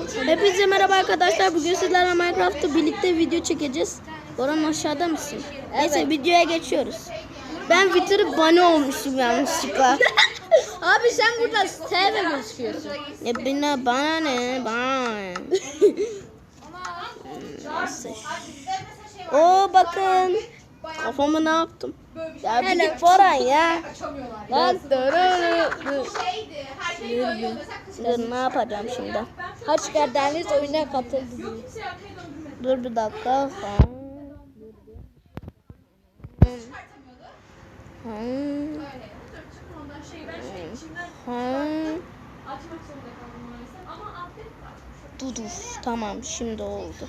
Hepinize merhaba arkadaşlar. Bugün sizlerle Minecraft'ta birlikte video çekeceğiz. Boran aşağıda mısın? Neyse videoya geçiyoruz. Ben Twitter bunny olmuşum yanlışlıkla. Abi sen burada TV gözüküyorsun. ya bana, bana ne? Bana. Oo bakın. Bayağı ne yaptım? Ya bir git Boran ya. Açamıyorlar. Lan doğru. Şeydi, her. Dur ne yapacağım şimdi? Kaç kardeşiniz oyuna katıldı? Dur bir dakika. Hmm. Hmm. Dur dur tamam şimdi oldu.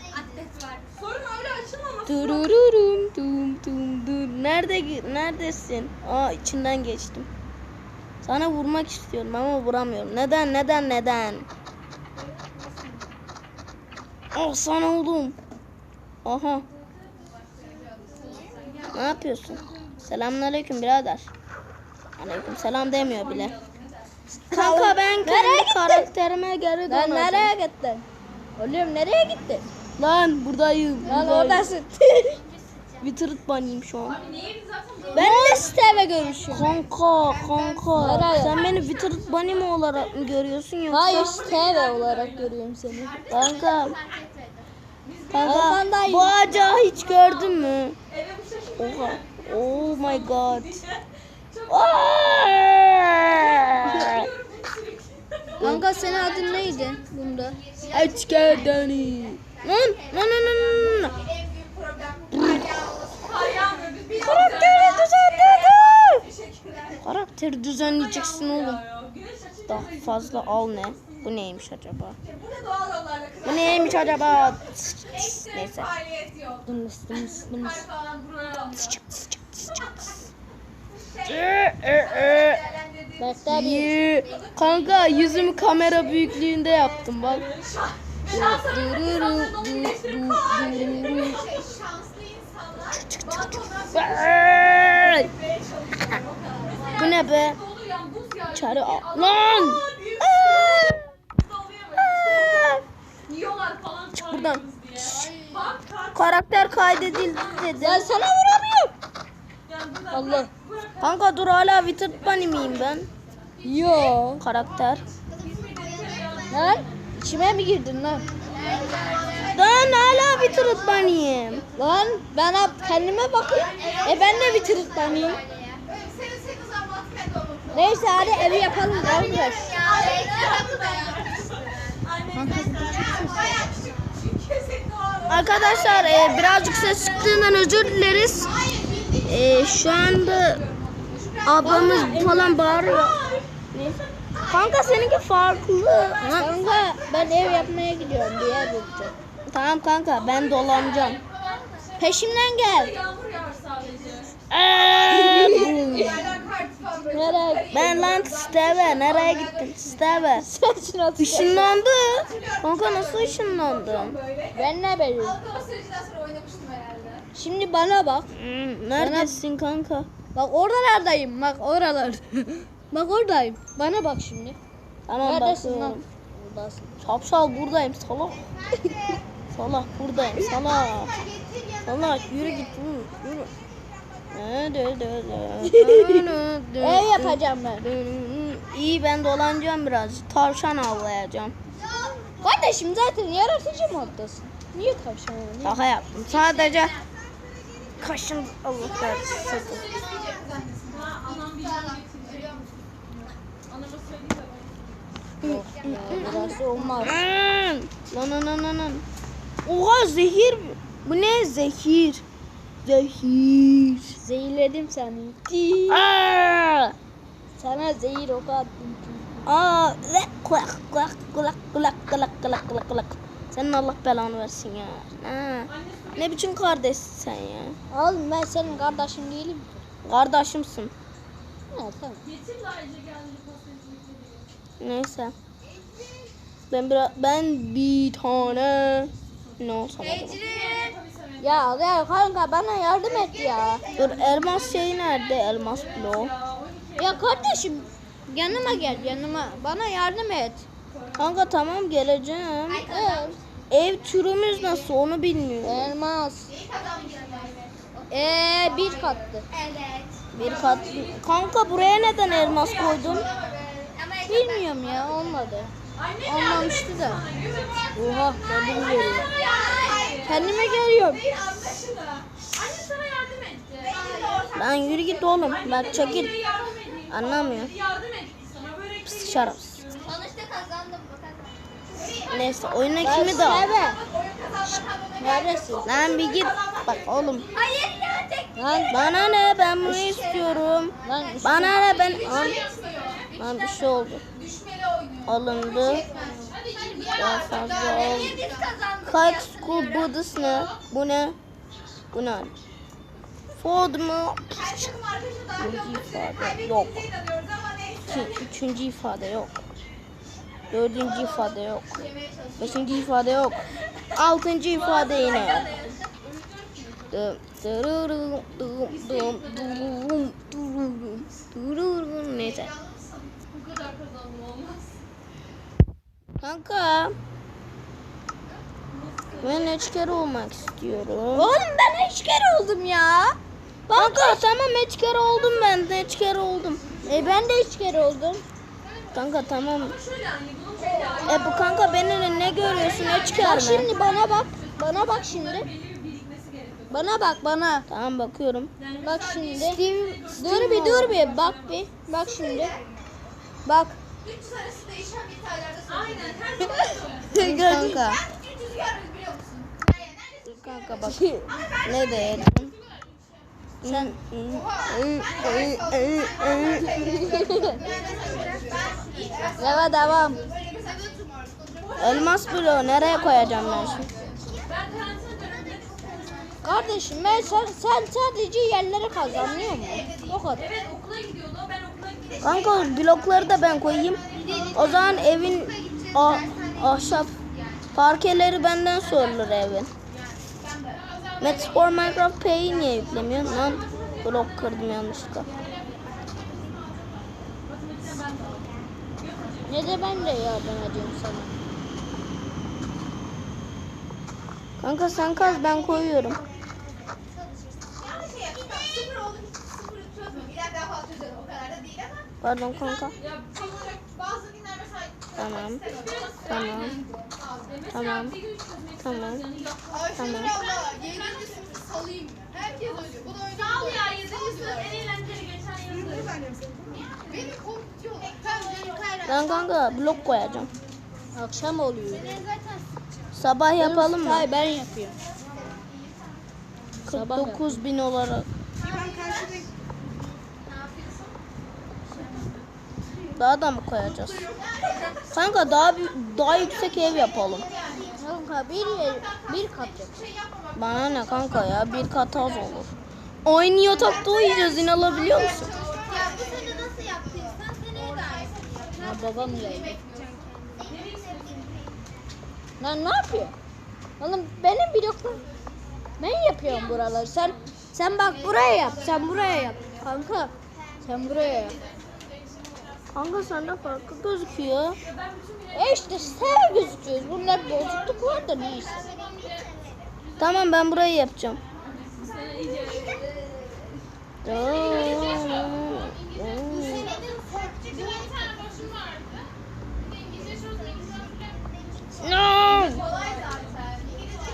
Durururum dum dum dur. Nerede neredesin? Aa içinden geçtim. Sana vurmak istiyorum ama vuramıyorum. Neden neden neden? Oh sana oldum. Aha. Ne yapıyorsun? Selamünaleyküm birader. Aleyküm selam demiyor bile. Kanka ben kendi karakterime geri döneceğim. nereye gittin? Oğlum nereye gittin? Lan buradayım. Lan oradasın. Withered bunny'im şu an. ben de TV görüşüyorum. Kanka kanka. Nereye? Sen beni Withered bunny mi olarak mı görüyorsun yoksa? Hayır TV olarak görüyorum seni. Kanka. Kanka bu ağacı hiç gördün mü? Oha. Oh my god. Kanka senin adın neydi bunda? Aç gedeni. Lan lan lan lan lan. Karakteri düzenledim. Karakteri düzenleyeceksin oğlum. Daha fazla al ne? Bu neymiş acaba? Bu neymiş acaba? Neyse. İyi. Kanka yüzümü kamera büyüklüğünde yaptım bak. Bu ne be? Çare al. Lan! Çık buradan. Karakter kaydedildi dedi. Ben sana vuramıyorum. Allah. Kanka dur hala Withered Bunny miyim ben? Yo. Karakter. Lan içime mi girdin lan? Ben hala Withered Bunny'im. Lan ben kendime bakayım. E ben de bitirip tanıyım. Neyse hadi evi yapalım arkadaş. Arkadaşlar e, birazcık ses çıktığından özür dileriz. E, şu anda ablamız falan bağırıyor. Kanka seninki farklı. Kanka ben ev yapmaya gidiyorum bir yer bulacağım. Tamam kanka ben dolanacağım. Peşimden gel. Nereye? ben lan Steve nereye gittin Steve? Işınlandı. Kanka nasıl ışınlandın? Ben ne bileyim. Şimdi bana bak. Hmm, neredesin kanka? Bak oralardayım. Bak oralar. bak oradayım. Bana bak şimdi. Tamam Neredesin lan? Buradasın. Şapşal buradayım salak. salak buradayım salak. Salak yürü git yürü. yürü. Ev yapacağım ben. İyi ben dolanacağım biraz. Tavşan avlayacağım. Kardeşim zaten yaratıcı moddasın. Niye tavşan oynayayım? Şaka yaptım. Sadece kaşın Allah versin. sakın. Burası olmaz. Lan lan lan lan, lan. Oha zehir. Bu ne zehir? Zehir. Zehirledim seni. Aa! Sana zehir oku attım. Aa, kulak, kulak, kulak, kulak, kulak, kulak, kulak, kulak. Senin Allah belanı versin ya. Ha. Ne biçim kardeşsin sen ya? Oğlum ben senin kardeşin değilim. Kardeşimsin. Ha tamam. Neyse. Ben biraz, ben bir tane ne olsam? Ya gel kanka bana yardım et ya. Dur elmas şey nerede? Elmas bloğu. Ya kardeşim yanıma gel yanıma. Bana yardım et. Kanka tamam geleceğim. Evet. Ev türümüz nasıl onu bilmiyorum. Elmas. Ee bir kattı. Bir kat. Kanka buraya neden elmas koydun? Bilmiyorum ya olmadı. Olmamıştı da. Oha kendim geliyorum. Kendime geliyorum. Lan yürü git oğlum. Bak çekil. Anlamıyor. Pis şarap. Sonuçta kazandım bakalım. Neyse oyuna Ben kimi de al. Neredesin? Lan bir git. Bak oğlum. Hayır ya. Lan Bana ne ben bunu istiyorum. lan Bana ne ben al. Lan bir şey oldu. Alındı. Daha fazla kazandık? Kalk school Buddhist ne? Bu ne? Bu ne? Ford mu? Üçüncü ifade yok. İki- Üçüncü ifade yok. Dördüncü ifade yok. Beşinci ifade yok. Altıncı ifade yine yok. Neyse. bu kadar kazanma olmaz. Kanka. Ben eçker olmak istiyorum. Oğlum ben hiç kere oldum ya. Kanka tamam eçker oldum ben de eçker oldum. E ben de hiç kere oldum. Kanka tamam. E bu kanka beni ne görüyorsun eçker Bak mi? şimdi bana bak. Bana bak şimdi. Bana bak bana. Tamam bakıyorum. Bak şimdi. Steve, Dur bir dur bir bak bir. Bak şimdi. Bak. Üç sarısı değişen bir Aynen. Her zaman kanka. Üç rüzgarız biliyor musun? Kanka bak. ne dedim? Sen Devam devam. elmas bloğu nereye koyacağım ben şimdi? ben Kardeşim ben sen, sen sadece yerleri kazanıyor mu? O kadar. evet okula gidiyordu. Ben okula gidiyorum. Kanka blokları da ben koyayım. O zaman evin ah, ahşap parkeleri benden sorulur evin. Metspor Minecraft Pay'i niye yüklemiyor lan? Blok kırdım yanlışlıkla. Ne de ben de yardım ediyorum sana. Kanka sen kaz ben koyuyorum. Çözmüyorum. İleride daha fazla. O kadar da değil ama. Pardon kanka. Ya Bazı günler mesela Tamam. Tamam. Tamam. Tamam. salayım. Herkes. Sağ ol ya. Yedinci sınıf en eğlenceli geçen. Beni korkutuyorlar. Ben kanka blok koyacağım. Akşam oluyor. zaten Sabah yapalım mı? Hayır ben yapıyorum. Sabah yap. 49 bin olarak. Daha da mı koyacağız? Kanka daha bir, daha yüksek ev yapalım. Kanka bir yer, bir kat yap. Bana ne kanka ya bir kat az olur. Aynı yatakta uyuyacağız inanabiliyor musun? Ya bu sene nasıl yaptıysan seneye de. Ha babam geldi. Lan ne yapıyor? Oğlum benim bloklar. Ben yapıyorum buraları. Sen sen bak buraya yap. Sen buraya yap. Kanka sen buraya yap. Kanka sende farklı gözüküyor. E işte sen gözüküyoruz. Bunlar bozukluk var da neyse. Tamam ben burayı yapacağım. No!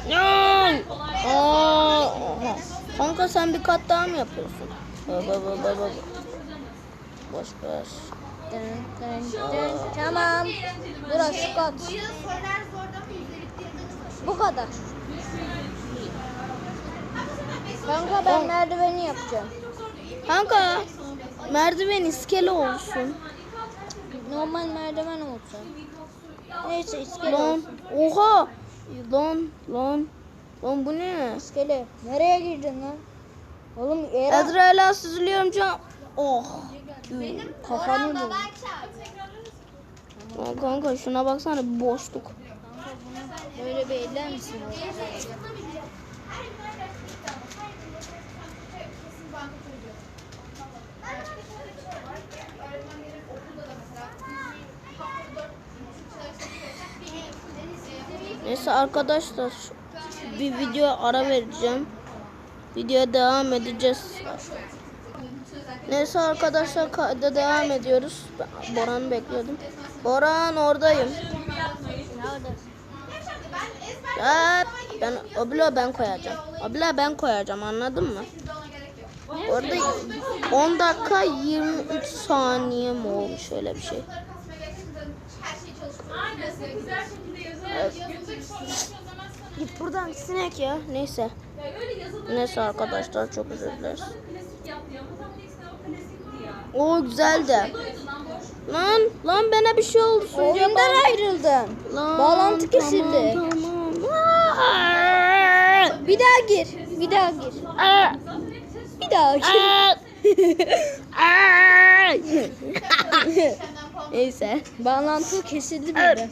No! Aa. Kanka sen bir kat daha mı yapıyorsun? Baba baba baba. Boş ver. Tamam. Burası kat. Bu yıl sorular zorda mı yüzdelik Bu kadar. Kanka ben merdiveni yapacağım. Kanka merdiven iskele olsun. Normal merdiven olsun. Neyse iskele Lan olsun. oha. Lan lan. Lan bu ne? İskele. Nereye girdin lan? Oğlum Eren. Ezrail'a süzülüyorum can. Oh. Kafanı bul. Lan kanka şuna baksana bir boşluk. Böyle bir eller misin? Neyse arkadaşlar bir video ara vereceğim. Videoya devam edeceğiz. Neyse arkadaşlar kayda devam ediyoruz. Ben Boran'ı bekliyordum. Boran oradayım. Ya ben abla ben koyacağım. Abla ben koyacağım anladın mı? Orada 10 dakika 23 saniye mi olmuş öyle bir şey. Sana. Git buradan sinek ya. Neyse. Neyse arkadaşlar çok özür dileriz. O klasikti ya. O güzel de. Duydu lan. Lan bana bir şey oldu. Oyundan bağlan- ayrıldın. Lan, Bağlantı kesildi. Tamam, tamam. Bir daha gir. Bir daha gir. Bir daha gir. Neyse. Bağlantı kesildi. Bir görüntü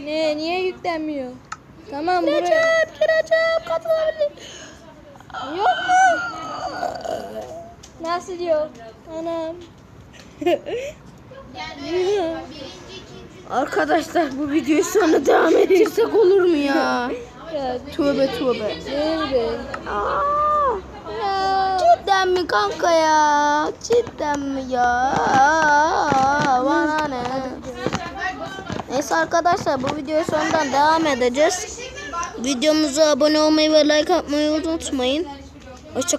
Ne niye yüklenmiyor? Tamam buraya. Recep, Recep katılabilir. Yok mu? Nasıl yok? Anam. Arkadaşlar bu videoyu sonra devam ettirsek olur mu ya? Ya Tövbe tövbe. Ya. cidden mi kanka ya? Cidden mi ya? Bana ne? Neyse arkadaşlar bu videoyu sonradan devam edeceğiz. Videomuza abone olmayı ve like atmayı unutmayın. Hoşçakalın.